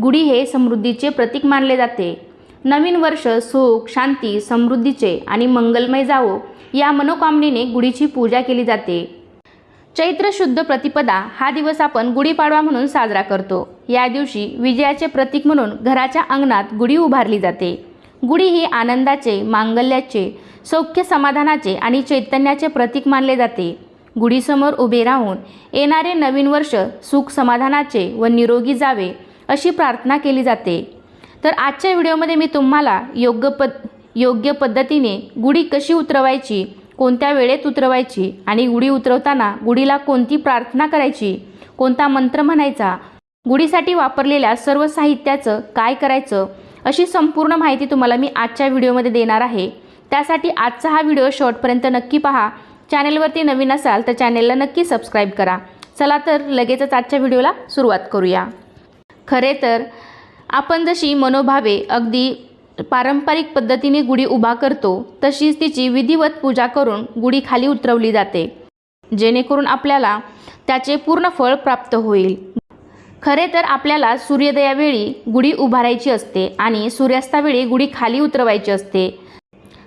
गुढी हे समृद्धीचे प्रतीक मानले जाते. नवीन वर्ष सुख शांती समृद्धीचे आणि मंगलमय जावो या मनोकामनेने गुढीची पूजा केली जाते. चैत्र शुद्ध प्रतिपदा हा दिवस आपण गुढीपाडवा म्हणून साजरा करतो. या दिवशी विजयाचे प्रतीक म्हणून घराच्या अंगणात गुढी उभारली जाते. गुढी ही आनंदाचे मांगल्याचे सौख्य समाधानाचे आणि चैतन्याचे प्रतीक मानले जाते. गुढीसमोर उभे राहून येणारे नवीन वर्ष सुख समाधानाचे व निरोगी जावे अशी प्रार्थना केली जाते. तर आजच्या व्हिडिओमध्ये मी तुम्हाला योग्य पद योग्य पद्धतीने गुढी कशी उतरवायची कोणत्या वेळेत उतरवायची आणि गुढी उतरवताना गुढीला कोणती प्रार्थना करायची कोणता मंत्र म्हणायचा गुढीसाठी वापरलेल्या सर्व साहित्याचं काय करायचं अशी संपूर्ण माहिती तुम्हाला मी आजच्या व्हिडिओमध्ये देणार आहे. त्यासाठी आजचा हा व्हिडिओ शॉर्टपर्यंत नक्की पहा. चॅनेलवरती नवीन असाल तर चॅनेलला नक्की सबस्क्राईब करा. चला तर लगेचच आजच्या व्हिडिओला सुरुवात करूया. खरे तर आपण जशी मनोभावे अगदी पारंपरिक पद्धतीने गुढी उभा करतो तशीच तिची विधिवत पूजा करून गुढी खाली उतरवली जाते. जेणेकरून आपल्याला त्याचे पूर्ण फळ प्राप्त होईल. खरे तर आपल्याला सूर्योदयावेळी गुढी उभारायची असते आणि सूर्यास्तावेळी गुढी खाली उतरवायची असते.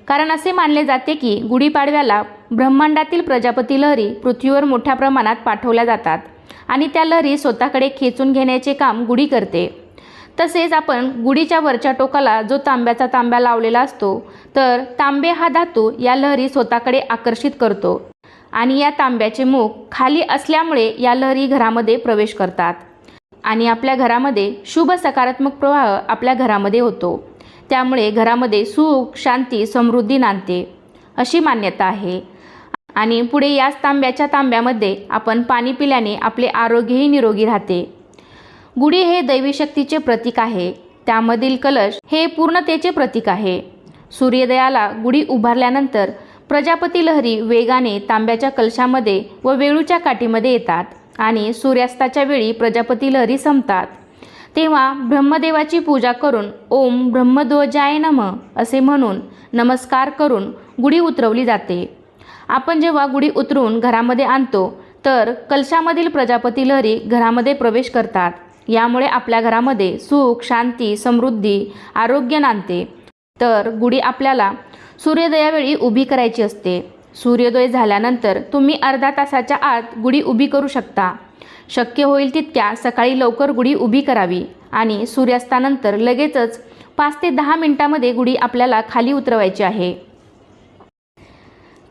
कारण असे मानले जाते की गुढीपाडव्याला ब्रह्मांडातील प्रजापती लहरी पृथ्वीवर मोठ्या प्रमाणात पाठवल्या जातात. आणि त्या लहरी स्वतःकडे खेचून घेण्याचे काम गुढी करते. तसेच आपण गुढीच्या वरच्या टोकाला जो तांब्याचा तांब्या लावलेला असतो तर तांबे हा धातू या लहरी स्वतःकडे आकर्षित करतो आणि या तांब्याचे मुख खाली असल्यामुळे या लहरी घरामध्ये प्रवेश करतात आणि आपल्या घरामध्ये शुभ सकारात्मक प्रवाह आपल्या घरामध्ये होतो. त्यामुळे घरामध्ये सुख शांती समृद्धी नांदते अशी मान्यता आहे. आणि पुढे याच तांब्याच्या तांब्यामध्ये आपण पाणी पिल्याने आपले आरोग्यही निरोगी राहते. गुढी हे दैवी शक्तीचे प्रतीक आहे. त्यामधील कलश हे पूर्णतेचे प्रतीक आहे. सूर्योदयाला गुढी उभारल्यानंतर प्रजापती लहरी वेगाने तांब्याच्या कलशामध्ये व वेळूच्या काठीमध्ये येतात आणि सूर्यास्ताच्या वेळी प्रजापती लहरी संपतात. तेव्हा ब्रह्मदेवाची पूजा करून ओम ब्रह्मध्वजाय नम असे म्हणून नमस्कार करून गुढी उतरवली जाते. आपण जेव्हा गुढी उतरून घरामध्ये आणतो तर कलशामधील प्रजापती लहरी घरामध्ये प्रवेश करतात. यामुळे आपल्या घरामध्ये सुख शांती समृद्धी आरोग्य नांदते. तर गुढी आपल्याला सूर्योदयावेळी उभी करायची असते. सूर्योदय झाल्यानंतर तुम्ही अर्धा तासाच्या आत गुढी उभी करू शकता. शक्य होईल तितक्या सकाळी लवकर गुढी उभी करावी आणि सूर्यास्तानंतर लगेचच पाच ते दहा मिनिटामध्ये गुढी आपल्याला खाली उतरवायची आहे.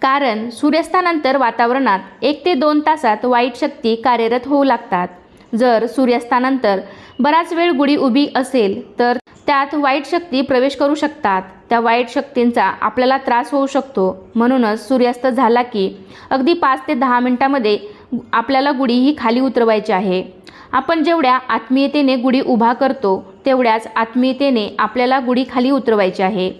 कारण सूर्यास्तानंतर वातावरणात एक ते दोन तासात वाईट शक्ती कार्यरत होऊ लागतात. जर सूर्यास्तानंतर बराच वेळ गुढी उभी असेल तर त्यात वाईट शक्ती प्रवेश करू शकतात. त्या वाईट शक्तींचा आपल्याला त्रास होऊ शकतो. म्हणूनच सूर्यास्त झाला की अगदी पाच ते दहा मिनिटामध्ये आपल्याला गुढी ही खाली उतरवायची आहे. आपण जेवढ्या आत्मीयतेने गुढी उभा करतो तेवढ्याच आत्मीयतेने आपल्याला गुढी खाली उतरवायची आहे.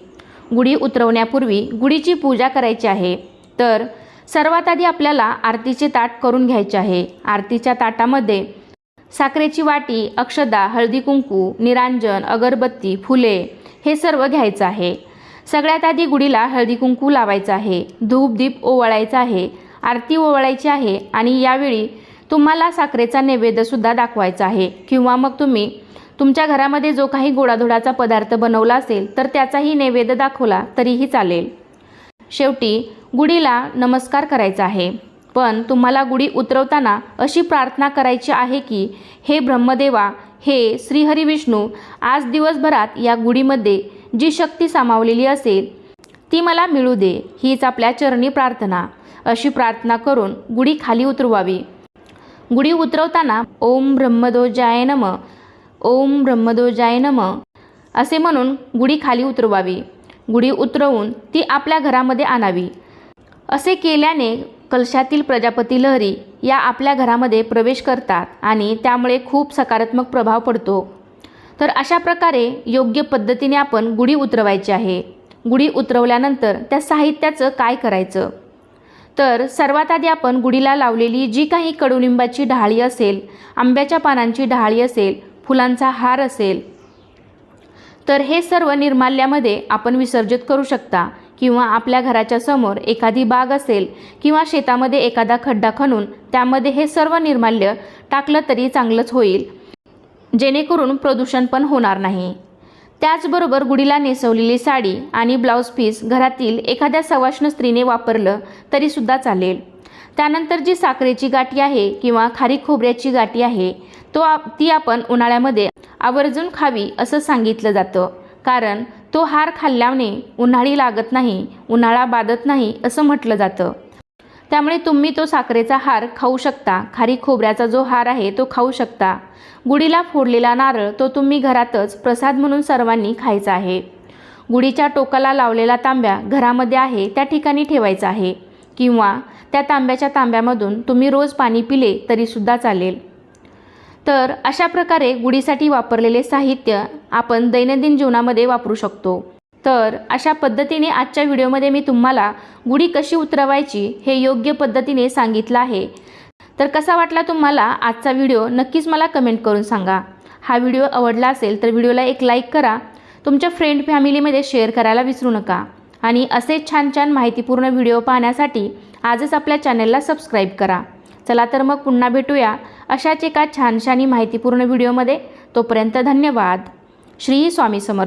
गुढी उतरवण्यापूर्वी गुढीची पूजा करायची आहे. तर सर्वात आधी आपल्याला आरतीचे ताट करून घ्यायचे आहे. आरतीच्या ताटामध्ये साखरेची वाटी अक्षदा हळदी कुंकू निरांजन अगरबत्ती फुले हे सर्व घ्यायचं आहे. सगळ्यात आधी गुढीला हळदी कुंकू लावायचं आहे. धूप दीप ओवाळायचा आहे. आरती ओवाळायची आहे आणि यावेळी तुम्हाला साखरेचा नैवेद्यसुद्धा दाखवायचा आहे. किंवा मग तुम्ही तुमच्या घरामध्ये जो काही गोडाधोडाचा पदार्थ बनवला असेल तर त्याचाही नैवेद्य दाखवला तरीही चालेल. शेवटी गुढीला नमस्कार करायचा आहे. पण तुम्हाला गुढी उतरवताना अशी प्रार्थना करायची आहे की हे ब्रह्मदेवा हे श्रीहरी विष्णू आज दिवसभरात या गुढीमध्ये जी शक्ती सामावलेली असेल ती मला मिळू दे. हीच आपल्या चरणी प्रार्थना. अशी प्रार्थना करून गुढी खाली उतरवावी. गुढी उतरवताना ओम ब्रह्मदोजाय नम ओम ब्रह्मदोजाय नम असे म्हणून गुढी खाली उतरवावी. गुढी उतरवून ती आपल्या घरामध्ये आणावी. असे केल्याने कलशातील प्रजापती लहरी या आपल्या घरामध्ये प्रवेश करतात आणि त्यामुळे खूप सकारात्मक प्रभाव पडतो. तर अशा प्रकारे योग्य पद्धतीने आपण गुढी उतरवायची आहे. गुढी उतरवल्यानंतर त्या साहित्याचं काय करायचं? तर सर्वात आधी आपण गुढीला लावलेली जी काही कडुलिंबाची ढाळी असेल आंब्याच्या पानांची ढाळी असेल फुलांचा हार असेल तर हे सर्व निर्माल्यामध्ये आपण विसर्जित करू शकता. किंवा आपल्या घराच्या समोर एखादी बाग असेल किंवा शेतामध्ये एखादा खड्डा खणून त्यामध्ये हे सर्व निर्माल्य टाकलं तरी चांगलंच होईल. जेणेकरून प्रदूषण पण होणार नाही. त्याचबरोबर गुढीला नेसवलेली साडी आणि ब्लाऊज पीस घरातील एखाद्या सवाष्ण स्त्रीने वापरलं तरीसुद्धा चालेल. त्यानंतर जी साखरेची गाठी आहे किंवा खारी खोबऱ्याची गाठी आहे तो आप ती आपण उन्हाळ्यामध्ये आवर्जून खावी असं सांगितलं जातं. कारण तो हार खाल्ल्याने उन्हाळी लागत नाही उन्हाळा बाधत नाही असं म्हटलं जातं. त्यामुळे तुम्ही तो साखरेचा हार खाऊ शकता. खारी खोबऱ्याचा जो हार आहे तो खाऊ शकता. गुढीला फोडलेला नारळ तो तुम्ही घरातच प्रसाद म्हणून सर्वांनी खायचा आहे. गुढीच्या टोकाला लावलेला तांब्या घरामध्ये आहे त्या ठिकाणी ठेवायचा आहे. किंवा त्या तांब्याच्या तांब्यामधून तुम्ही रोज पाणी पिले तरीसुद्धा चालेल. तर अशा प्रकारे गुढीसाठी वापरलेले साहित्य आपण दैनंदिन जीवनामध्ये वापरू शकतो. तर अशा पद्धतीने आजच्या व्हिडिओमध्ये मी तुम्हाला गुढी कशी उतरवायची हे योग्य पद्धतीने सांगितलं आहे. तर कसा वाटला तुम्हाला आजचा व्हिडिओ नक्कीच मला कमेंट करून सांगा. हा व्हिडिओ आवडला असेल तर व्हिडिओला एक लाईक करा. तुमच्या फ्रेंड फॅमिलीमध्ये शेअर करायला विसरू नका. आणि असे छान छान माहितीपूर्ण व्हिडिओ पाहण्यासाठी आजच आपल्या चॅनलला सबस्क्राईब करा. चला तर मग पुन्हा भेटूया अशाच एका छानशानी माहितीपूर्ण व्हिडिओमध्ये. तोपर्यंत धन्यवाद. श्री स्वामी समर्थ